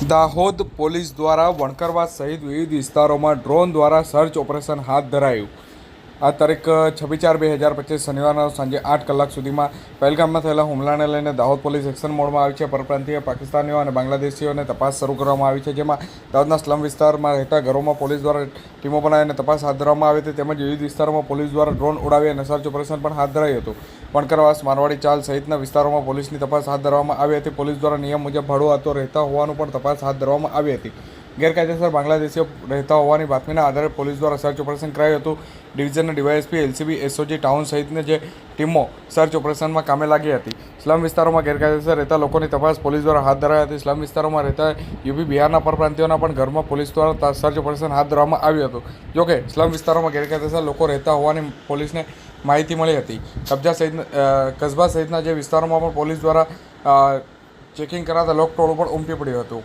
Dahod police દ્વારા વણકરવા સહિત વિવિધ વિસ્તારોમાં ડ્રોન દ્વારા સર્ચ ઓપરેશન હાથ ધરાયું. આ તારીખ છવ્વીસ ચાર બે હજાર પચીસ શનિવારના સાંજે આઠ કલાક સુધીમાં પહેલગામમાં થયેલા હુમલાને લઈને દાહોદ પોલીસ એક્શન મોડમાં આવી છે. પરપ્રાંતીય પાકિસ્તાનીઓ અને બાંગ્લાદેશીઓને તપાસ શરૂ કરવામાં આવી છે, જેમાં દાહોદના સ્લમ વિસ્તારમાં રહેતા ઘરોમાં પોલીસ દ્વારા ટીમો બનાવીને તપાસ હાથ ધરવામાં આવી હતી. તેમજ વિવિધ વિસ્તારોમાં પોલીસ દ્વારા ડ્રોન ઉડાવી અને સર્ચ ઓપરેશન પણ હાથ ધરાયું હતું. વણકરવાસ, મારવાડી ચાલ સહિતના વિસ્તારોમાં પોલીસની તપાસ હાથ ધરવામાં આવી હતી. પોલીસ દ્વારા નિયમ મુજબ ભાડું આતો રહેતા હોવાનું પણ તપાસ હાથ ધરવામાં આવી હતી. ગેરકાયદેસર બાંગ્લાદેશીઓ રહેતા હોવાની બાતમીના આધારે પોલીસ દ્વારા સર્ચ ઓપરેશન કરાયું હતું. ડિવિઝનના ડીવાયએસપી એલસીબી એસઓજી ટાઉન સહિતની જે ટીમો સર્ચ ઓપરેશનમાં કામે લાગી હતી. સ્લમ વિસ્તારોમાં ગેરકાયદેસર રહેતા લોકોની તપાસ પોલીસ દ્વારા હાથ ધરાઈ હતી. સ્લમ વિસ્તારોમાં રહેતા યુપી બિહારના પરપ્રાંતિઓના પણ ઘરમાં પોલીસ દ્વારા સર્ચ ઓપરેશન હાથ ધરવામાં આવ્યું હતું. જોકે સ્લમ વિસ્તારોમાં ગેરકાયદેસર લોકો રહેતા હોવાની પોલીસને માહિતી મળી હતી. કબજા સહિત કસ્બા સહિતના જે વિસ્તારોમાં પણ પોલીસ દ્વારા ચેકિંગ કરાતા લોકટોળું પણ ઉમટી પડ્યું હતું.